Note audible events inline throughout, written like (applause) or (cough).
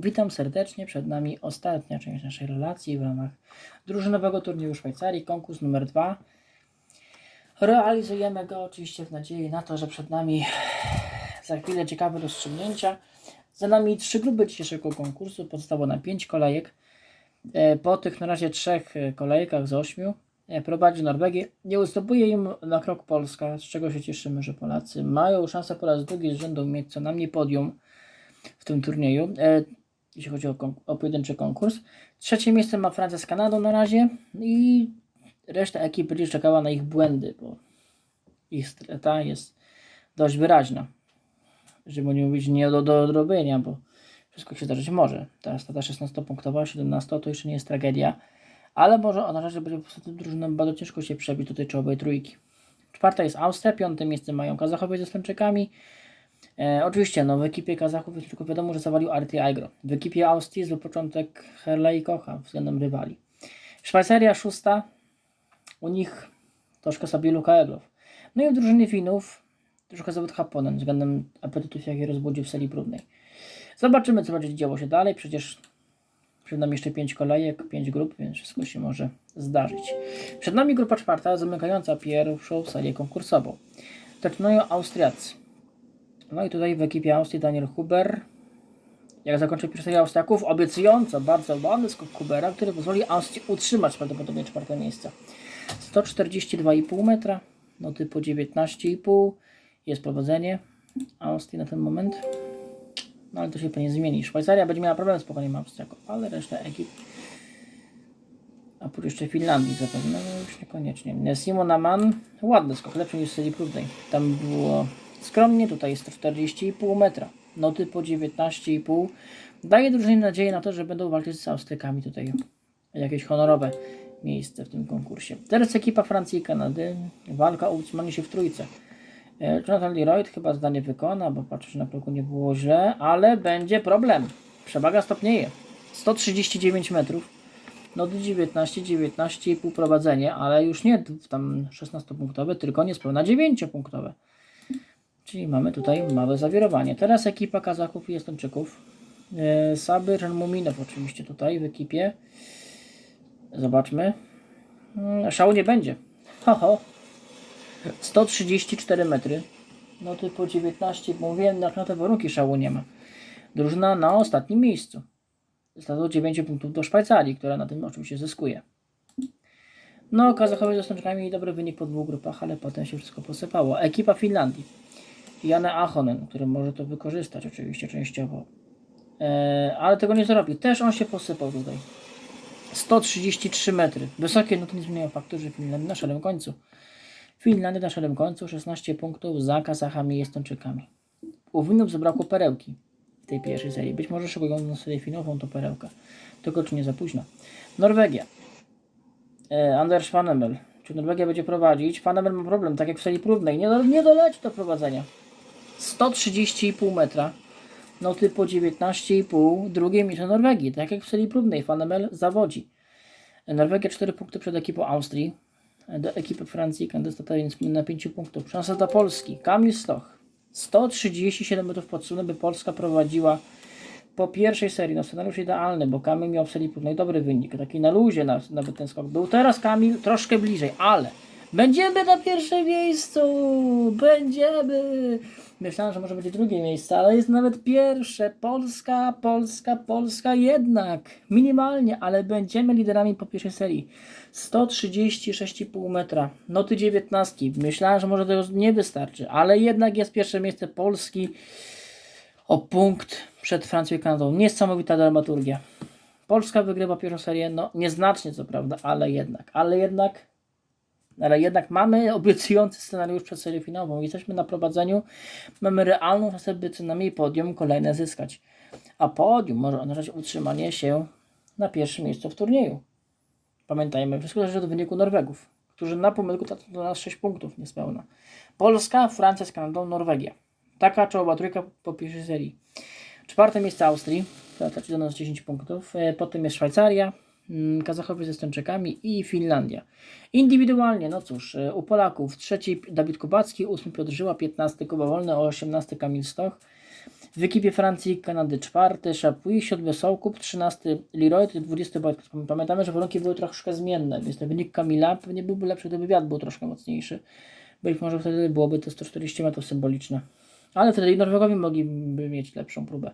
Witam serdecznie. Przed nami ostatnia część naszej relacji w ramach drużynowego turnieju Szwajcarii, konkurs numer dwa. Realizujemy go oczywiście w nadziei na to, że przed nami za chwilę ciekawe rozstrzygnięcia. Za nami trzy grupy dzisiejszego konkursu. Pozostało na pięć kolejek. E, Po tych na razie trzech e, kolejkach z ośmiu prowadzi Norwegię. Nie ustępuje im na krok Polska, z czego się cieszymy, że Polacy mają szansę po raz drugi z rzędu mieć co najmniej podium w tym turnieju, e, jeśli chodzi o, o pojedynczy konkurs. Trzecie miejsce ma Francja z Kanadą na razie i reszta ekip będzie czekała na ich błędy, bo ich strata jest dość wyraźna. Żeby nie mówić nie do, do odrobienia, bo wszystko się zdarzyć może. Ta strata 16-punktowa, 17 to jeszcze nie jest tragedia, ale może ona że będzie po prostu tym drużynom bardzo ciężko się przebić do tej czołowej trójki. Czwarta jest Austria, piąte miejsce mają Kazachowie ze Stańczykami. E, oczywiście, no w ekipie Kazachów jest tylko wiadomo, że zawalił Arty Aigro. W ekipie Austrii zły początek Herley Kocha względem rywali. Szwajcaria szósta, u nich troszkę sobie Luka Eglow. No i w drużynie Finów troszkę zawód Haponen względem apetytów, jakie rozbudził w serii próbnej. Zobaczymy, co będzie działo się dalej. Przecież przed nami jeszcze pięć kolejek, pięć grup, więc wszystko się może zdarzyć. Przed nami grupa czwarta, zamykająca pierwszą serię konkursową. Zaczynają Austriacy. No i tutaj w ekipie Austrii Daniel Huber. Jak zakończy pierwszą serię Austriaków, obiecująco bardzo ładny skok Hubera, który pozwoli Austrii utrzymać prawdopodobnie czwarte miejsce. 142,5 metra, no typu 19,5. Jest prowadzenie Austrii na ten moment. No ale to się pewnie zmieni. Szwajcaria będzie miała problem z pokonaniem Austriaków, ale reszta ekip. A później jeszcze Finlandii zapewne, no już niekoniecznie. Simona Mann, ładny skok, lepszy niż w serii. Tam było skromnie, tutaj jest 140,5 metra. Noty po 19,5. Daje drużynie nadzieję na to, że będą walczyć z Austrykami tutaj. Jakieś honorowe miejsce w tym konkursie. Teraz ekipa Francji i Kanady. Walka o utrzymanie się w trójce. E, Jonathan Leroy chyba zdanie wykona, bo patrzę, na progu nie było źle, ale będzie problem. Przewaga stopnieje. 139 metrów. No do 19, 19,5 prowadzenie, ale już nie tam 16-punktowe, tylko niespełna 9-punktowe. Czyli mamy tutaj małe zawirowanie. Teraz ekipa Kazachów i Estończyków. E, Sabyr Muminow oczywiście tutaj w ekipie. Zobaczmy. Mm, Szału nie będzie. Ho, ho. 134 metry. No to po 19, bo mówiłem, jak na te warunki szału nie ma. Drużyna na ostatnim miejscu. Zostało 9 punktów do Szwajcarii, która na tym oczywiście zyskuje. No, Kazachowie z Estończykami dobry wynik po dwóch grupach, ale potem się wszystko posypało. Ekipa Finlandii. Jane Ahonen, który może to wykorzystać oczywiście częściowo. E, ale tego nie zrobi. Też on się posypał tutaj. 133 metry. Wysokie, no to nie zmienia faktu, że Finlandia na szarym końcu. Finlandia na szarym końcu 16 punktów za Kazachami i Estończykami. U Winów zabrakło perełki w tej pierwszej serii. Być może szykują serię finową to perełka. Tylko czy nie za późno. Norwegia. E, Anders Fanemel. Czy Norwegia będzie prowadzić? Fanemel ma problem, tak jak w serii próbnej. Nie, do, nie doleci do prowadzenia. 130,5 metra. Noty po 19,5. Drugie miejsce Norwegii. Tak jak w serii próbnej. Fanemel zawodzi. Norwegia 4 punkty przed ekipą Austrii. Do ekipy Francji kandydata więc na 5 punktów. Szansa dla Polski. Kamil Stoch. 137 metrów pod by Polska prowadziła po pierwszej serii. No scenariusz idealny, bo Kamil miał w serii próbnej dobry wynik. Taki na luzie na- nawet ten skok był. Teraz Kamil troszkę bliżej, ale będziemy na pierwszym miejscu! Będziemy! Myślałem, że może będzie drugie miejsce, ale jest nawet pierwsze. Polska, Polska, Polska jednak. Minimalnie, ale będziemy liderami po pierwszej serii. 136,5 metra. Noty 19. Myślałem, że może tego nie wystarczy, ale jednak jest pierwsze miejsce Polski o punkt przed Francją i Kanadą. Niesamowita dramaturgia. Polska wygrywa pierwszą serię, no nieznacznie co prawda, ale jednak, ale jednak, ale jednak mamy obiecujący scenariusz przed serią finałową. Jesteśmy na prowadzeniu, mamy realną szansę, by co najmniej podium kolejne zyskać. A podium może oznaczać utrzymanie się na pierwszym miejscu w turnieju. Pamiętajmy, wszystko zależy od wyniku Norwegów, którzy na pomyłku tracą do nas 6 punktów niespełna. Polska, Francja z Kanadą, Norwegia. Taka czołowa trójka po pierwszej serii. Czwarte miejsce Austrii, która traci do nas 10 punktów. E, Potem jest Szwajcaria, Kazachowie ze Stończykami i Finlandia. Indywidualnie, no cóż, e, u Polaków trzeci Dawid Kubacki, ósmy Piotr Żyła, 15 Kuba Wolny, 18 Kamil Stoch. W ekipie Francji i Kanady czwarty Chapuis, siódmy Sołkup, 13 Leroy, 20 Wojtek. Pamiętamy, że warunki były troszkę zmienne, więc ten wynik Kamila pewnie byłby lepszy, gdyby wiatr był troszkę mocniejszy. Być może wtedy byłoby to 140 metrów symboliczne. Ale wtedy i Norwegowie mogliby mieć lepszą próbę.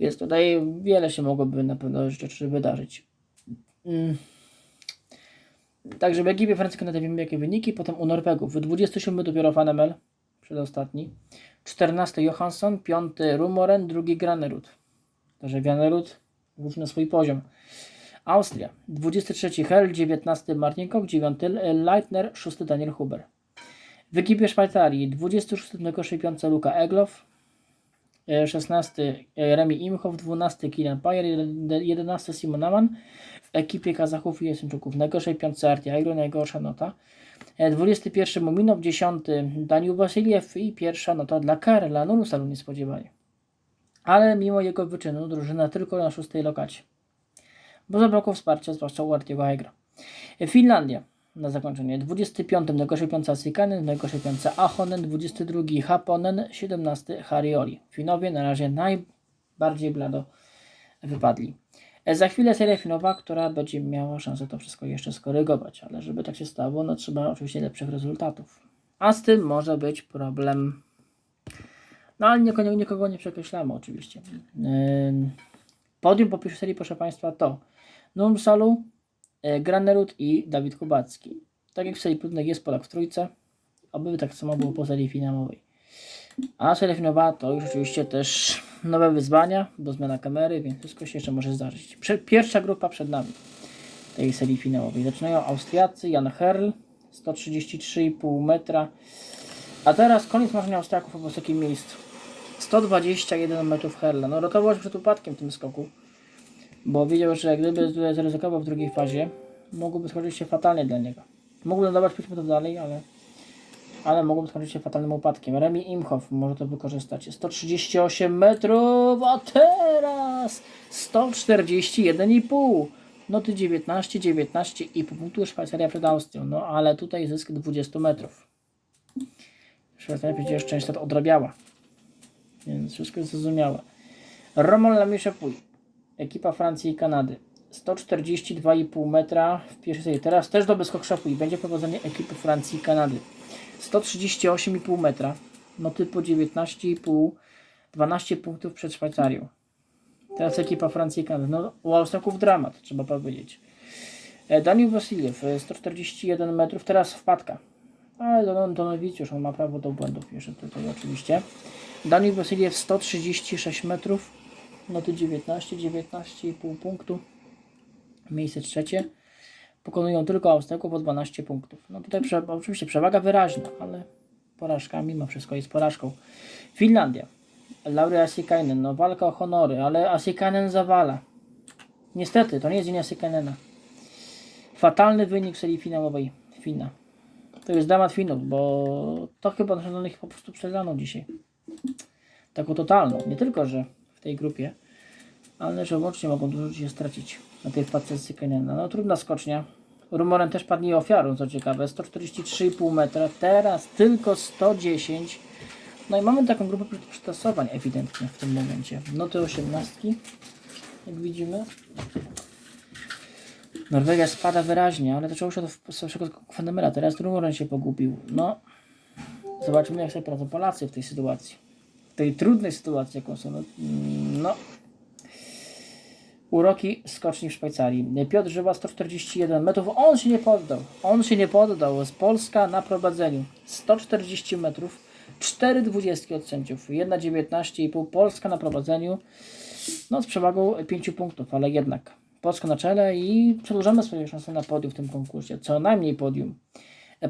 Więc tutaj wiele się mogłoby na pewno rzeczy wydarzyć. Mm. Także w ekipie Francji Kanady wiemy jakie wyniki. Potem u Norwegów. 27 dopiero Fanemel, przedostatni. 14 Johansson, 5 Rumoren, drugi Granerud. Także Granerud wrócił na swój poziom. Austria. 23 Herl, 19 Martin Koch, 9 Leitner, 6 Daniel Huber. W ekipie Szwajcarii 26 najgorszej piątce Luka Eglow, e, 16 Remi Imhoff, 12 Kilian Pajer, 11 Simon Aman. W ekipie Kazachów i Jeseńczuków najgorszej piątce Arti Agro, najgorsza nota. E, 21 Muminow, 10 Daniel Wasiliew i pierwsza nota dla Karla Nunusalu niespodziewanie. Ale mimo jego wyczynu drużyna tylko na szóstej lokacie. Bo zabrakło wsparcia, zwłaszcza u Artiego Agra. E, Finlandia na zakończenie. 25 najgorszej piątce Asikanen, najgorszej piątce Ahonen, 22 Haponen, 17 Harioli. Finowie na razie najbardziej blado wypadli. E, Za chwilę seria finowa, która będzie miała szansę to wszystko jeszcze skorygować, ale żeby tak się stało, no trzeba oczywiście lepszych rezultatów. A z tym może być problem. No ale nikogo, nikogo nie przekreślamy oczywiście. Ym, Podium po pierwszej serii, proszę Państwa, to Numsalu, e, Granerud i Dawid Kubacki. Tak jak w serii próbnej jest Polak w trójce, oby tak samo było po serii finałowej. A seria finałowa to już oczywiście też nowe wyzwania, bo zmiana kamery, więc wszystko się jeszcze może zdarzyć. Pierwsza grupa przed nami tej serii finałowej. Zaczynają Austriacy, Jan Herl, 133,5 metra. A teraz koniec marzenia Austriaków o wysokim miejscu. 121 metrów Herla. No rotował się przed upadkiem w tym skoku, bo wiedział, że gdyby zaryzykował w drugiej fazie, mogłoby skończyć się fatalnie dla niego. Mógłby 5 metrów dalej, ale, ale mogłoby skończyć się fatalnym upadkiem. Remi Imhoff może to wykorzystać. 138 metrów, a teraz 141,5. Noty 19, 19,5 punktów Szwajcaria przed Austrią. No ale tutaj zysk 20 metrów. Szwajcaria przecież część to odrabiała. Więc wszystko jest zrozumiałe. Roman Lamieszapuj. Ekipa Francji i Kanady. 142,5 metra w pierwszej. Teraz też dobry skok szapuj. Będzie prowadzenie ekipy Francji i Kanady. 138,5 metra. Noty po 19,5. 12 punktów przed Szwajcarią. Teraz ekipa Francji i Kanady. No, u Austriaków dramat, trzeba powiedzieć. E, Daniel Wasiliew, e, 141 metrów. Teraz wpadka. Ale Don Donowicjusz, on ma prawo do błędów jeszcze tutaj oczywiście. Daniel Wasiliew 136 metrów, noty 19, 19,5 punktu. Miejsce trzecie. Pokonują tylko Austriaków o 12 punktów. No tutaj prze, oczywiście przewaga wyraźna, ale porażka mimo wszystko jest porażką. Finlandia. Lauri Asikainen, no walka o honory, ale Asikainen zawala. Niestety, to nie jest dzień Asikainena. Fatalny wynik serii finałowej Fina. To jest dramat Finów, bo to chyba na ich po prostu przegraną dzisiaj. Taką totalną. Nie tylko, że w tej grupie, ale że łącznie mogą dużo się stracić na tej wpadce z Sykenena. No trudna skocznia. Rumoren też padnie ofiarą, co ciekawe. 143,5 metra, teraz tylko 110. No i mamy taką grupę przetasowań ewidentnie w tym momencie. Noty 18, jak widzimy. Norwegia spada wyraźnie, ale zaczęło się od starszego Fanemela. Teraz Rumoren się pogubił. No, zobaczymy jak sobie poradzą Polacy w tej sytuacji. W tej trudnej sytuacji, jaką są. No, no. Uroki skoczni w Szwajcarii. Piotr Żywa 141 metrów. On się nie poddał. On się nie poddał. Z Polska na prowadzeniu. 140 metrów. 4 dwudziestki od sędziów. 1,19,5. Polska na prowadzeniu. No z przewagą 5 punktów, ale jednak. Polska na czele i przedłużamy swoje szanse na podium w tym konkursie. Co najmniej podium.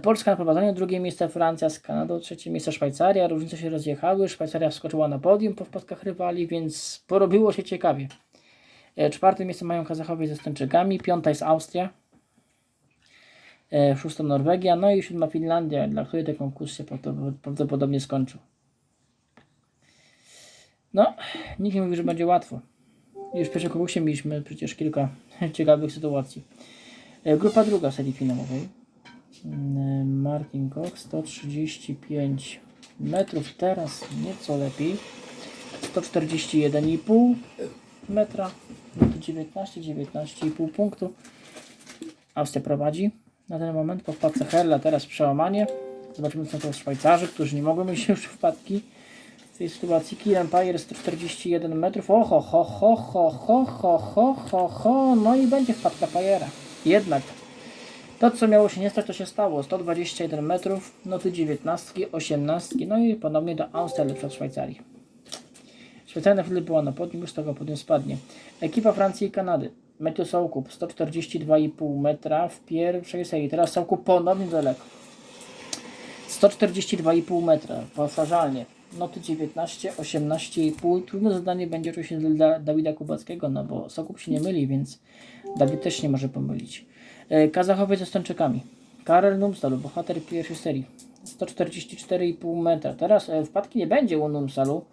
Polska na prowadzeniu, drugie miejsce Francja z Kanadą, trzecie miejsce Szwajcaria. Różnice się rozjechały. Szwajcaria wskoczyła na podium po wpadkach rywali, więc porobiło się ciekawie. E, Czwarte miejsce mają Kazachowie ze Stończykami, piąta jest Austria, e, szósta Norwegia, no i siódma Finlandia, dla której ten konkurs się prawdopod- prawdopodobnie skończył. No, nikt nie mówi, że będzie łatwo. Już w pierwszym konkursie mieliśmy przecież kilka (laughs) ciekawych sytuacji. E, Grupa druga serii finałowej. Martin Koch 135 metrów, teraz nieco lepiej. 141,5 metra, 19, 19,5 punktu. Austria prowadzi na ten moment po wpadce Herla, teraz przełamanie. Zobaczymy co to Szwajcarzy, którzy nie mogą mieć już wpadki w tej sytuacji. Kiel Empire 141 metrów. Oho, ho, ho, ho, ho, ho, ho, ho, ho. No i będzie wpadka Fajera. Jednak to, co miało się nie stać, to się stało. 121 metrów, no tu 19, 18, no i ponownie do Austrii, lepsza od Szwajcarii. Szwajcaria na chwilę była na podium, z tego podium spadnie. Ekipa Francji i Kanady. Matthew Soukup 142,5 metra w pierwszej serii. Teraz Soukup ponownie daleko. 142,5 metra, powtarzalnie. Noty 19, 18,5. Trudne zadanie będzie oczywiście dla Dawida Kubackiego, no bo Soukup się nie myli, więc Dawid też nie może pomylić. E, Kazachowiec ze Stończykami. Karel Numsal, bohater pierwszej serii. 144,5 metra. Teraz e, wpadki nie będzie u Numsalu,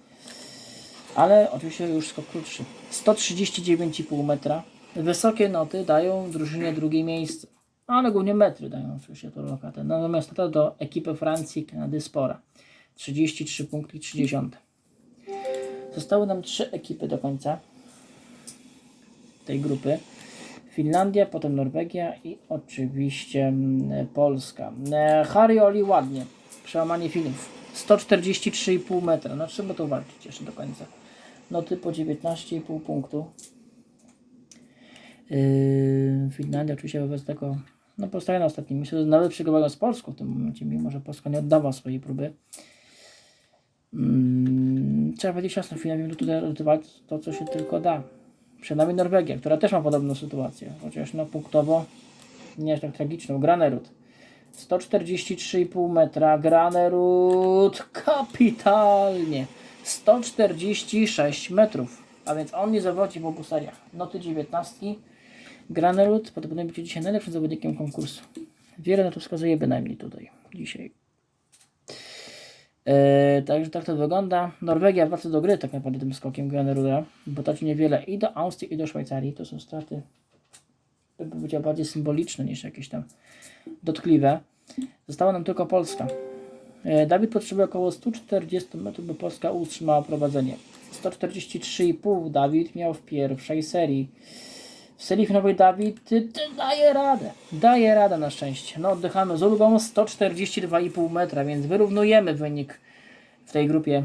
ale oczywiście już skok krótszy. 139,5 metra. Wysokie noty dają drużynie drugie miejsce, ale głównie metry dają oczywiście to lokatę. Natomiast nota do ekipy Francji Kanady spora. 33 punkty i 30. Zostały nam trzy ekipy do końca tej grupy. Finlandia, potem Norwegia i oczywiście mm, Polska. E, Harry Oli ładnie. Przełamanie Finów. 143,5 metra. No trzeba to walczyć jeszcze do końca. Noty po 19,5 punktu. Yy, Finlandia oczywiście wobec tego no postaje na ostatnim miejscu. Nawet przegrywają z Polską w tym momencie, mimo że Polska nie oddała swojej próby. Mm, trzeba powiedzieć jasno, Finlandia tutaj rozgrywać to, co się tylko da. Przed nami Norwegia, która też ma podobną sytuację, chociaż no punktowo nie jest tak tragiczną. Granerud 143,5 metra, Granerud kapitalnie 146 metrów, a więc on nie zawodzi w obu seriach. Noty 19. Granerud podobno będzie dzisiaj najlepszym zawodnikiem konkursu. Wiele na to wskazuje bynajmniej tutaj dzisiaj. Eee, także tak to wygląda. Norwegia wraca do gry tak naprawdę tym skokiem Graneruda, bo traci niewiele i do Austrii, i do Szwajcarii. To są straty, by powiedział, bardziej symboliczne niż jakieś tam dotkliwe. Została nam tylko Polska. Eee, Dawid potrzebuje około 140 metrów, by Polska utrzymała prowadzenie. 143,5 Dawid miał w pierwszej serii. W serii finałowej Dawid daje radę. Daje radę na szczęście. No oddychamy z ulgą 142,5 metra, więc wyrównujemy wynik w tej grupie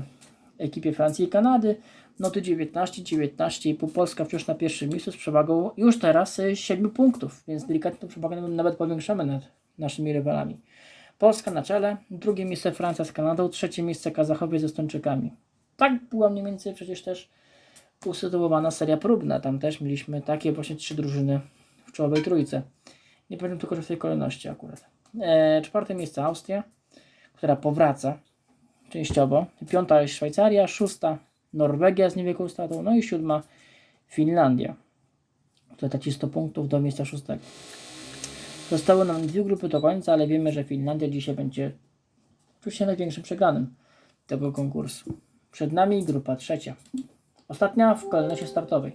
ekipie Francji i Kanady. Noty 19, 19,5. Polska wciąż na pierwszym miejscu z przewagą już teraz y, 7 punktów, więc delikatnie tą przewagę nawet powiększamy nad naszymi rywalami. Polska na czele, drugie miejsce Francja z Kanadą, trzecie miejsce Kazachowie ze Stończykami. Tak była mniej więcej przecież też usytuowana seria próbna. Tam też mieliśmy takie właśnie trzy drużyny w czołowej trójce. Nie pamiętam tylko, że w tej kolejności akurat. E, czwarte miejsce Austria, która powraca częściowo. Piąta jest Szwajcaria, szósta Norwegia z niewielką stratą, no i siódma Finlandia, która traci 100 punktów do miejsca szóstego. Zostały nam dwie grupy do końca, ale wiemy, że Finlandia dzisiaj będzie oczywiście największym przegranym tego konkursu. Przed nami grupa trzecia. Ostatnia w kolejności startowej.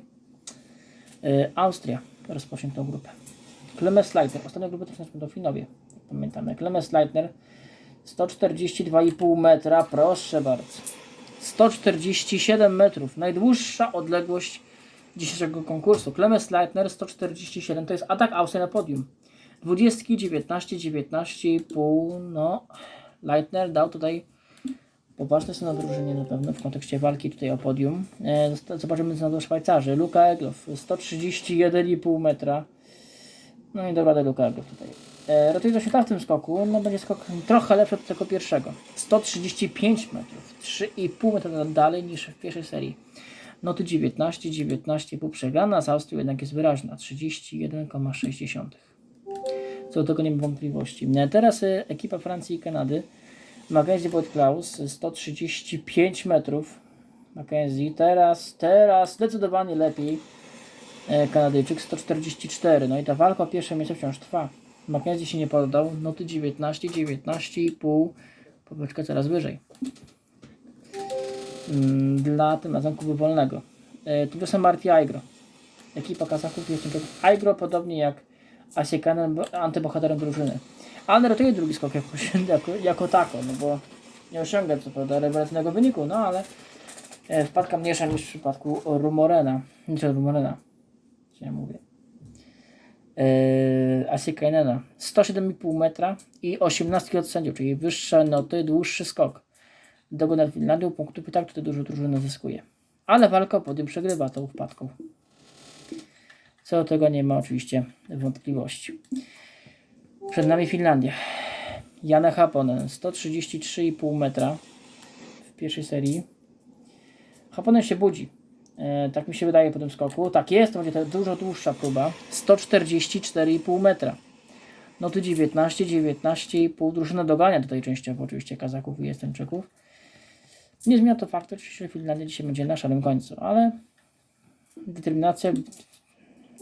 Yy, Austria rozpocznie tą grupę. Klemens Leitner. Ostatnia grupa to będą Finowie. Pamiętamy. Klemens Leitner 142,5 metra. Proszę bardzo. 147 metrów. Najdłuższa odległość dzisiejszego konkursu. Klemens Leitner 147 to jest atak Austrii na podium. 20, 19, 19,5. No, Leitner dał tutaj poważne są na drużynie na pewno w kontekście walki tutaj o podium. E, zobaczymy co na to Szwajcarzy. Luka Egloff 131,5 metra. No i dobra do Luka Egloff tutaj. E, Rotuje się w tym skoku, no będzie skok trochę lepszy od tego pierwszego. 135 metrów, 3,5 metra dalej niż w pierwszej serii. Noty 19, 19,5 przegrana z Austrią jednak jest wyraźna, 31,6. Co do tego nie ma wątpliwości. E, Teraz e, ekipa Francji i Kanady. Mackenzie Boyd Klaus 135 metrów. Mackenzie teraz, teraz zdecydowanie lepiej. E, Kanadyjczyk 144. No i ta walka o pierwsze miejsce wciąż trwa. Mackenzie się nie poddał. Noty 19, 19,5. Popeczka coraz wyżej. Mm, Dla tym razem Kuby Wolnego. E, Tymczasem Marty Aigro. Ekipa Kazachów jest Aigro, podobnie jak Asiekanen, antybohaterem drużyny. Ale ratuje drugi skok jako, (laughs) jako, jako tako, no bo nie osiąga co prawda rewelacyjnego wyniku, no ale e, wpadka mniejsza niż w przypadku Rumorena. Niż Rumorena. Co ja mówię? Eee, Asiekainena 107,5 metra i 18 od sędziów, czyli wyższe noty, dłuższy skok. Dogo nad Finlandią, punktów i tak tutaj dużo drużyna zyskuje. Ale walka o podium przegrywa tą wpadką. Co do tego nie ma oczywiście wątpliwości. Przed nami Finlandia. Jana Haponen 133,5 metra w pierwszej serii. Haponen się budzi. E, tak mi się wydaje po tym skoku. Tak jest, to będzie to dużo dłuższa próba. 144,5 metra. No tu 19, 19,5. Drużyna dogania tutaj częściowo oczywiście Kazaków i Estończyków. Nie zmienia to faktu, że Finlandia dzisiaj będzie na szarym końcu, ale determinacja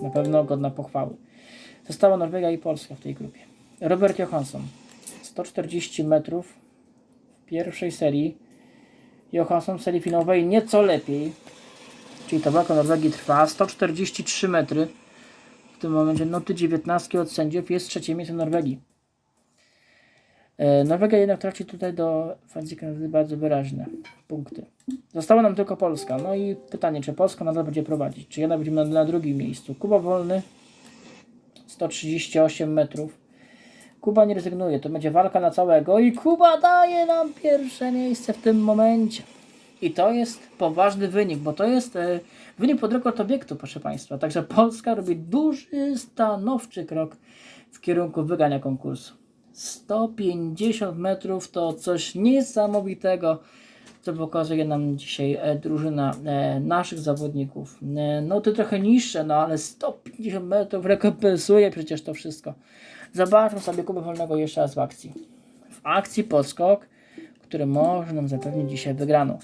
na pewno godna pochwały. Została Norwegia i Polska w tej grupie. Robert Johansson 140 metrów w pierwszej serii. Johansson w serii finałowej nieco lepiej. Czyli ta walka Norwegii trwa 143 metry. W tym momencie noty 19 od sędziów jest trzecie miejsce Norwegii. E, Norwegia jednak traci tutaj do Francji bardzo wyraźne punkty. Została nam tylko Polska. No i pytanie, czy Polska nadal będzie prowadzić? Czy jednak będziemy na, drugim miejscu? Kuba Wolny 138 metrów. Kuba nie rezygnuje, to będzie walka na całego i Kuba daje nam pierwsze miejsce w tym momencie. I to jest poważny wynik, bo to jest e, wynik pod rekord obiektu, proszę Państwa. Także Polska robi duży, stanowczy krok w kierunku wygrania konkursu. 150 metrów to coś niesamowitego, co pokazuje nam dzisiaj e, drużyna e, naszych zawodników. E, no to trochę niższe, no ale 150 metrów rekompensuje przecież to wszystko. Zobaczmy sobie Kubę Wolnego jeszcze raz w akcji. W akcji podskok, który może nam zapewnić dzisiaj wygraną.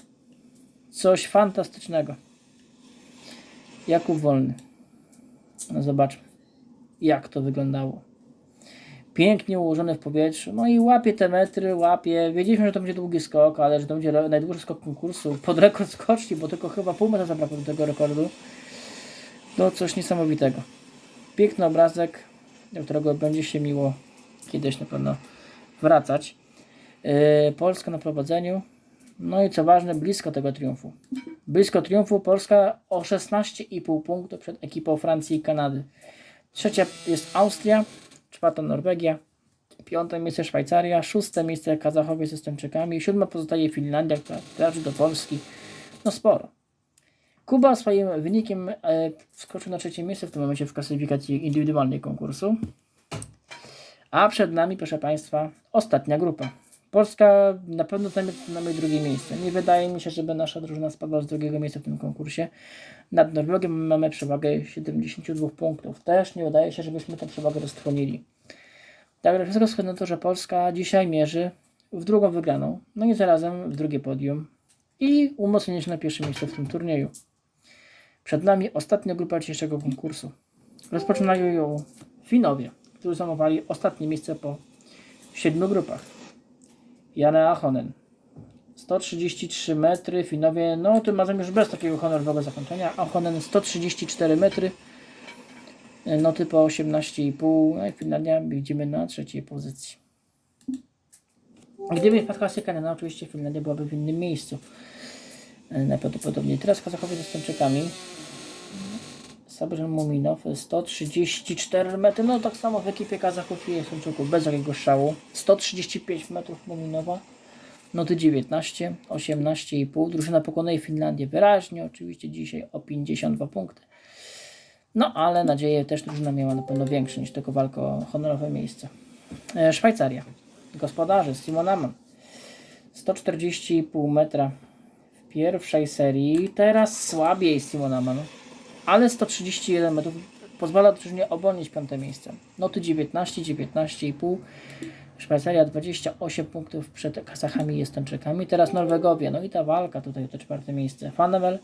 Coś fantastycznego. Jakub Wolny. No zobaczmy, jak to wyglądało. Pięknie ułożony w powietrzu. No i łapie te metry, łapie. Wiedzieliśmy, że to będzie długi skok, ale że to będzie najdłuższy skok konkursu. Pod rekord skoczni, bo tylko chyba pół metra zabrakło do tego rekordu. No coś niesamowitego. Piękny obrazek, do którego będzie się miło kiedyś na pewno wracać. Yy, Polska na prowadzeniu. No i co ważne, blisko tego triumfu. Blisko triumfu Polska o 16,5 punktów przed ekipą Francji i Kanady. Trzecia jest Austria, czwarta Norwegia, piąte miejsce Szwajcaria, szóste miejsce Kazachowie z Estończykami, siódma pozostaje Finlandia, która traci do Polski. No sporo. Kuba swoim wynikiem e, wskoczył na trzecie miejsce w tym momencie w klasyfikacji indywidualnej konkursu. A przed nami, proszę Państwa, ostatnia grupa. Polska na pewno zajmie zajmie drugie miejsce. Nie wydaje mi się, żeby nasza drużyna spadła z drugiego miejsca w tym konkursie. Nad Norwegią mamy przewagę 72 punktów. Też nie wydaje się, żebyśmy tę przewagę roztrwonili. Także wszystko wskazuje na to, że Polska dzisiaj mierzy w drugą wygraną. No i zarazem w drugie podium. I umocnienie się na pierwsze miejsce w tym turnieju. Przed nami ostatnia grupa dzisiejszego konkursu. Rozpoczynają ją Finowie, którzy zajmowali ostatnie miejsce po siedmiu grupach. Jana Ahonen. 133 metry, Finowie, no tym razem już bez takiego honorowego zakończenia. Ahonen 134 metry, noty po 18,5, no i Finlandia widzimy na trzeciej pozycji. Gdyby wpadła Sykana, no oczywiście Finlandia byłaby w innym miejscu. E, Najprawdopodobniej. Teraz Kazachowie z Estończykami. Sabrzan Muminow 134 metry, no tak samo w ekipie Kazachów i Estończyków, bez jakiegoś szału. 135 metrów Muminowa, noty 19, 18,5. Drużyna pokonuje Finlandię wyraźnie, oczywiście dzisiaj o 52 punkty. No ale nadzieję też drużyna miała na pewno większe niż tylko walka o honorowe miejsce. E, Szwajcaria. Gospodarze, Simon Amman. 140,5 metra w pierwszej serii. Teraz słabiej Simon Amman ale 131 metrów pozwala drużynie obronić piąte miejsce. Noty 19, 19,5. Szwajcaria 28 punktów przed Kazachami i Estończykami. Teraz Norwegowie. No i ta walka tutaj o to czwarte miejsce. Fanewel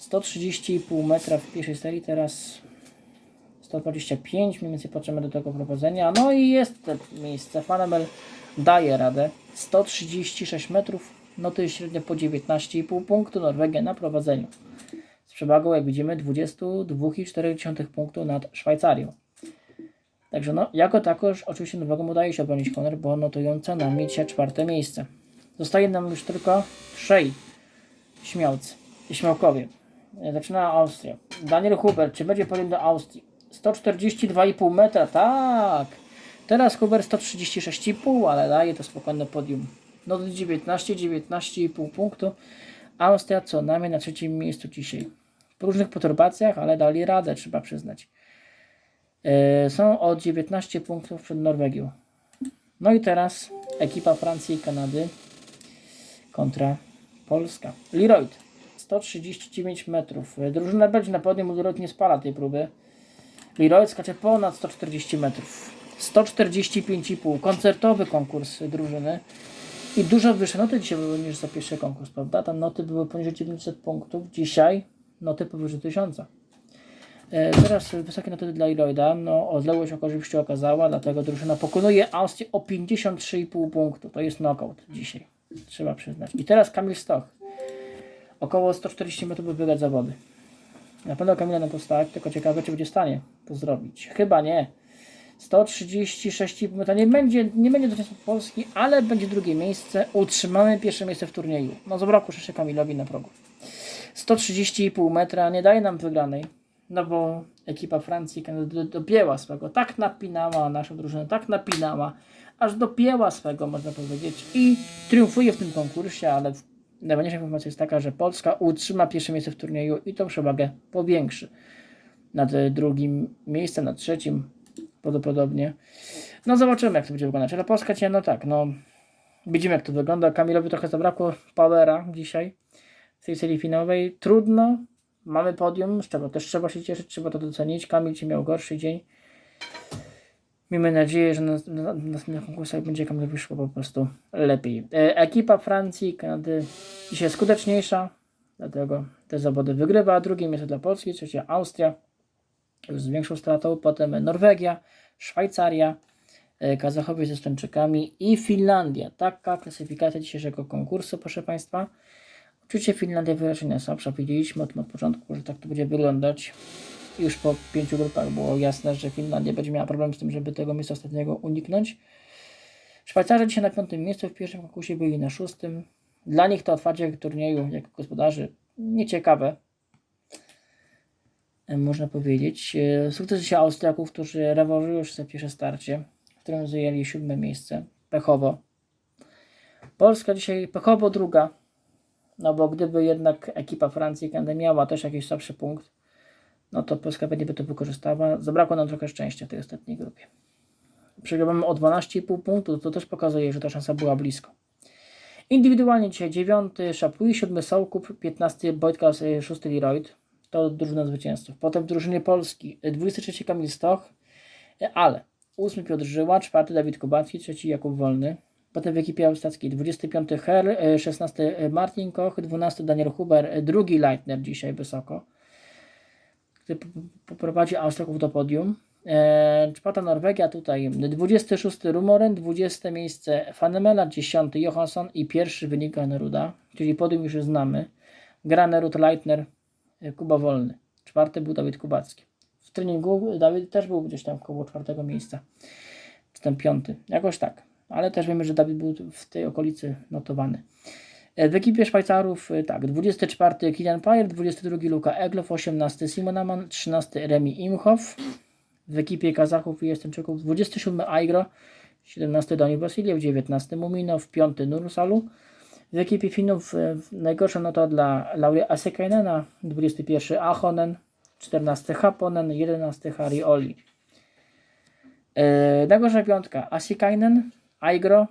130,5 metra w pierwszej serii. Teraz 125. Mniej więcej patrzymy do tego prowadzenia. No i jest to miejsce. Fanewel daje radę. 136 metrów. Noty średnio po 19,5 punktu. Norwegia na prowadzeniu. Przewagą, jak widzimy, 22,4 punktu nad Szwajcarią. Także no, jako takoż oczywiście Norwegom udaje się obronić honor, bo notują co najmniej dzisiaj czwarte miejsce. Zostaje nam już tylko trzej śmiałcy, śmiałkowie. Zaczyna Austria. Daniel Huber, czy będzie podium do Austrii? 142,5 metra, tak. Teraz Huber 136,5, ale daje to spokojne podium. No do 19, 19,5 punktu. Austria co najmniej na trzecim miejscu dzisiaj. Po różnych perturbacjach, ale dali radę, trzeba przyznać. E, są o 19 punktów przed Norwegią. No i teraz ekipa Francji i Kanady kontra Polska. Leroyd 139 metrów. E, Drużyna będzie na podium, Leroyd nie spala tej próby. Leroyd skacze ponad 140 metrów. 145,5. Koncertowy konkurs drużyny. I dużo wyższe noty dzisiaj były niż za pierwszy konkurs, prawda? Tam noty były poniżej 900 punktów. Dzisiaj noty powyżej 1000. E, teraz wysokie noty dla Iloida. No, odległość się okazała, dlatego drużyna pokonuje Austrię o 53,5 punktu. To jest knockout dzisiaj. Trzeba przyznać. I teraz Kamil Stoch. Około 140 metrów wygrać zawody. Na pewno Kamila na to stać, tylko ciekawe, czy będzie w stanie to zrobić. Chyba nie. 136,5 metra nie będzie, nie będzie zwycięstwa Polski, ale będzie drugie miejsce. Utrzymamy pierwsze miejsce w turnieju. No zabrakło jeszcze Kamilowi na progu. 130,5 metra nie daje nam wygranej. No bo ekipa Francji dopięła swego. Tak napinała naszą drużynę, tak napinała, aż dopięła swego, można powiedzieć. I triumfuje w tym konkursie, ale najważniejsza informacja jest taka, że Polska utrzyma pierwsze miejsce w turnieju i tą przewagę powiększy. Nad e, drugim miejscem, nad trzecim prawdopodobnie. No zobaczymy jak to będzie wyglądać. Ale Polska cię, no tak, no widzimy jak to wygląda. Kamilowi trochę zabrakło powera dzisiaj w tej serii finałowej. Trudno, mamy podium, z czego też trzeba się cieszyć, trzeba to docenić. Kamil ci miał gorszy dzień. Miejmy nadzieję, że na, na, na następnych konkursach będzie Kamilowi szło po prostu lepiej. E, ekipa Francji, Kanady dzisiaj skuteczniejsza, dlatego te zawody wygrywa. Drugie miejsce dla Polski, trzecie Austria, już z większą stratą, potem Norwegia, Szwajcaria, e, Kazachowie ze Estończykami i Finlandia. Taka klasyfikacja dzisiejszego konkursu, proszę Państwa. Oczywiście Finlandia wyraźnie najsłabsza. Widzieliśmy od, od początku, że tak to będzie wyglądać. Już po pięciu grupach było jasne, że Finlandia będzie miała problem z tym, żeby tego miejsca ostatniego uniknąć. Szwajcarzy dzisiaj na piątym miejscu, w pierwszym konkursie byli na szóstym. Dla nich to otwarcie turnieju jako gospodarzy nieciekawe, e, można powiedzieć. E, Sukces dzisiaj Austriaków, którzy rewolują już za pierwsze starcie, w którym zajęli siódme miejsce. Pechowo. Polska dzisiaj pechowo druga. No bo gdyby jednak ekipa Francji Kanady miała też jakiś słabszy punkt, no to Polska pewnie by to wykorzystała. Zabrakło nam trochę szczęścia w tej ostatniej grupie. Przegrywamy o 12,5 punktów, to też pokazuje, że ta szansa była blisko. Indywidualnie dzisiaj 9 Szapui, 7 Sołkup, 15 Wojtka, 6 Leroyd. To drużyna zwycięzców. Potem w drużynie Polski 23 Kamil Stoch, ale 8 Piotr Żyła, 4 Dawid Kubacki, 3 Jakub Wolny. Potem w ekipie austriackiej 25 Herr, 16 Martin Koch, 12 Daniel Huber, drugi Leitner dzisiaj wysoko który poprowadzi Austriaków do podium. E, czwarta Norwegia tutaj 26 Rumoren, 20 miejsce Fanemela, 10 Johansson i pierwszy wynik Graneruda, czyli podium już znamy. Granerud, Leitner, e, Kuba Wolny. Czwarty był Dawid Kubacki. W treningu Dawid też był gdzieś tam koło czwartego miejsca, czy tam piąty, jakoś tak. Ale też wiemy, że Dawid był w tej okolicy notowany. E, W ekipie Szwajcarów e, tak, 24 Kilian Pajer, 22 Luka Eglow, 18 Simon Aman, 13 Remi Imhoff. W ekipie Kazachów i Estończyków 27 Aigro, 17 Dani Wasiliew, 19 Muminow, 5 Nursalu. W ekipie Finów e, najgorsza nota dla Lauri Asekainena, 21 Ahonen, 14 Haponen, 11 Harry Oli. Najgorsza piątka Asikainen, Aigro,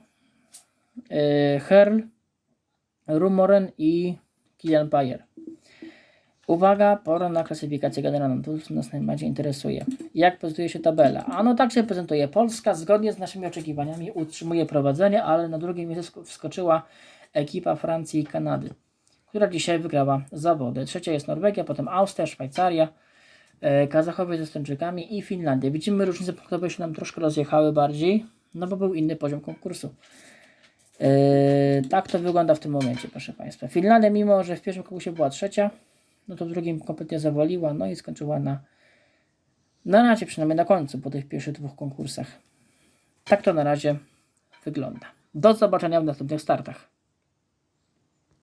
e, Herl, Rumoren i Kilian Bayer. Uwaga, pora na klasyfikację generalną. To nas najbardziej interesuje. Jak prezentuje się tabela? A no tak się prezentuje. Polska zgodnie z naszymi oczekiwaniami utrzymuje prowadzenie, ale na drugim miejscu sk- wskoczyła ekipa Francji i Kanady, która dzisiaj wygrała zawody. Trzecia jest Norwegia, potem Austria, Szwajcaria, e, Kazachowie ze Estończykami i Finlandia. Widzimy różnice punktowe się nam troszkę rozjechały bardziej, no bo był inny poziom konkursu. Yy, tak to wygląda w tym momencie, proszę Państwa. Finlandia, mimo że w pierwszym konkursie była trzecia, no to w drugim kompletnie zawaliła, no i skończyła na, na razie, przynajmniej na końcu, po tych pierwszych dwóch konkursach. Tak to na razie wygląda. Do zobaczenia w następnych startach.